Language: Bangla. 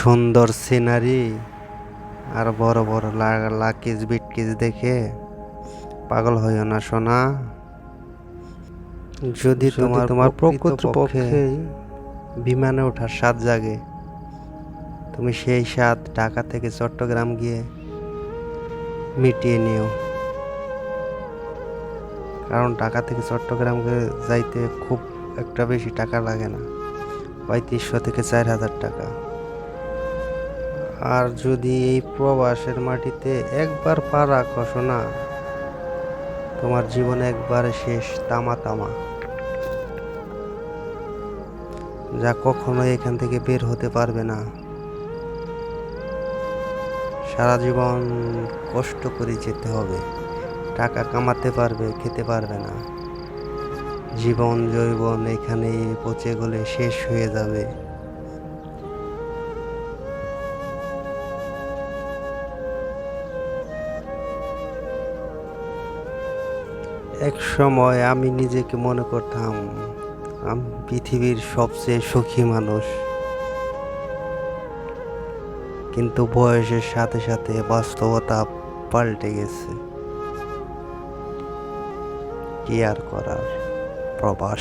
সুন্দর সিনারি আর বড় বড় লাকিজ বিটকিজ দেখে পাগল হইও না সোনা। যদি তোমার তোমার প্রকৃত পক্ষে বিমানে ওঠার স্বাদ জাগে তুমি সেই স্বাদ ঢাকা থেকে চট্টগ্রাম গিয়ে মিটিয়ে নিও। কারণ ঢাকা থেকে চট্টগ্রাম যাইতে খুব একটা বেশি টাকা লাগে না। পঁয়ত্রিশশো থেকে চার হাজার টাকা। আর যদি এই প্রবাসের মাটিতে একবার পা রাখো না তোমার জীবনে একবারে শেষ তামা তামা যা কখনো এখান থেকে বের হতে পারবে না। সারা জীবন কষ্ট করে যেতে হবে। টাকা কামাতে পারবে, খেতে পারবে না। জীবন জৈবন এখানে পচে গলে শেষ হয়ে যাবে। এক সময় আমি নিজেকে মনে করতাম, আমি পৃথিবীর সবচেয়ে সুখী মানুষ। কিন্তু বয়সের সাথে সাথে বাস্তবতা পাল্টে গেছে। কি আর করার? প্রবাস।